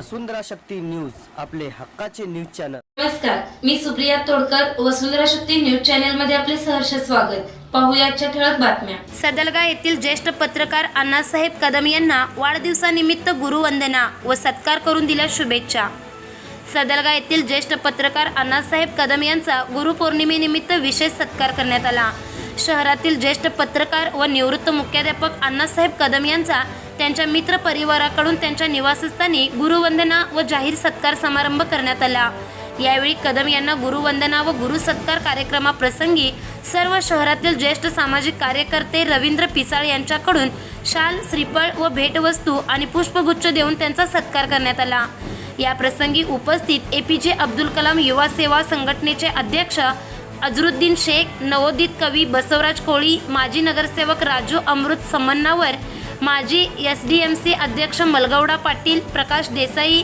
वसुंधरा Shakti news आपले हक्काचे news channel. नमस्कार मी सुप्रिया तोडकर वसुंधरा शक्ती न्यूज चॅनलमध्ये आपले सहर्ष स्वागत. पाहूया आजच्या ठळक बातम्या. सदलगा येथील ज्येष्ठ पत्रकार अण्णासाहेब कदम यांना वाढदिवसानिमित्त गुरुवंदना व सत्कार करून दिल्या शुभेच्छा. सदलगा येथील ज्येष्ठ पत्रकार अण्णासाहेब कदम यांचा गुरुपौर्णिमेनिमित्त विशेष सत्कार करण्यात आला. शहरातील ज्येष्ठ पत्रकार व निवृत्त मुख्याध्यापक अण्णासाहेब कदम यांचा त्यांच्या मित्र परिवाराकडून त्यांच्या निवासस्थानी गुरुवंदना व जाहीर सत्कार समारंभ करण्यात आला. यावेळी कदम यांना गुरुवंदना व गुरुसत्कार कार्यक्रमाप्रसंगी सर्व शहरातील ज्येष्ठ सामाजिक कार्यकर्ते रवींद्र पिसाळ यांच्याकडून शाल श्रीफळ व भेटवस्तू आणि पुष्पगुच्छ देऊन त्यांचा सत्कार करण्यात आला. या प्रसंगी उपस्थित ए पी जे अब्दुल कलाम युवा सेवा संघटनेचे अध्यक्ष अजरुद्दीन शेख नवोदित कवी बसवराज कोळी माजी नगरसेवक राजू अमृत समन्नावर माजी एस डी एम सी अध्यक्ष मलगौडा पाटील प्रकाश देसाई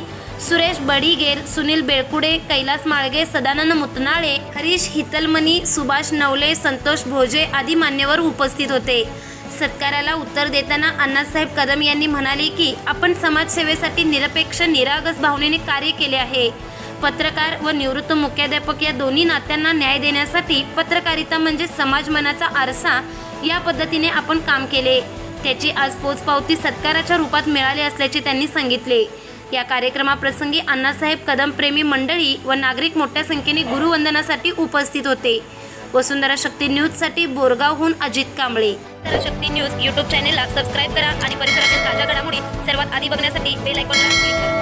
सुरेश बडीगेर सुनील बेळकुडे कैलास माळगे सदानंद मुतनाळे हरीश हितलमणी सुभाष नवले संतोष भोजे आदी मान्यवर उपस्थित होते. सत्काराला उत्तर देताना अण्णासाहेब कदम यांनी म्हणाले की आपण समाजसेवेसाठी निरपेक्ष निरागस भावनेने कार्य केले आहे. पत्रकार व निवृत्त मुख्याध्यापक या दोन्ही नात्यांना न्याय देण्यासाठी पत्रकारिता म्हणजे समाज मनाचा आरसा या पद्धतीने आपण काम केले. त्याची आज पोचपावती सत्काराच्या रूपात मिळाली असल्याचे त्यांनी सांगितले. या कार्यक्रमाप्रसंगी अण्णासाहेब कदम प्रेमी मंडळी व नागरिक मोठ्या संख्येने गुरुवंदनासाठी उपस्थित होते. वसुंधरा शक्ती न्यूजसाठी बोरगावहून अजित कांबळे. शक्ती न्यूज यूट्यूब चॅनेलला सबस्क्राईब करा आणि परिसरातील ताज्या घडामोडी सर्वात आधी बघण्यासाठी बेल आयकॉनला क्लिक करा.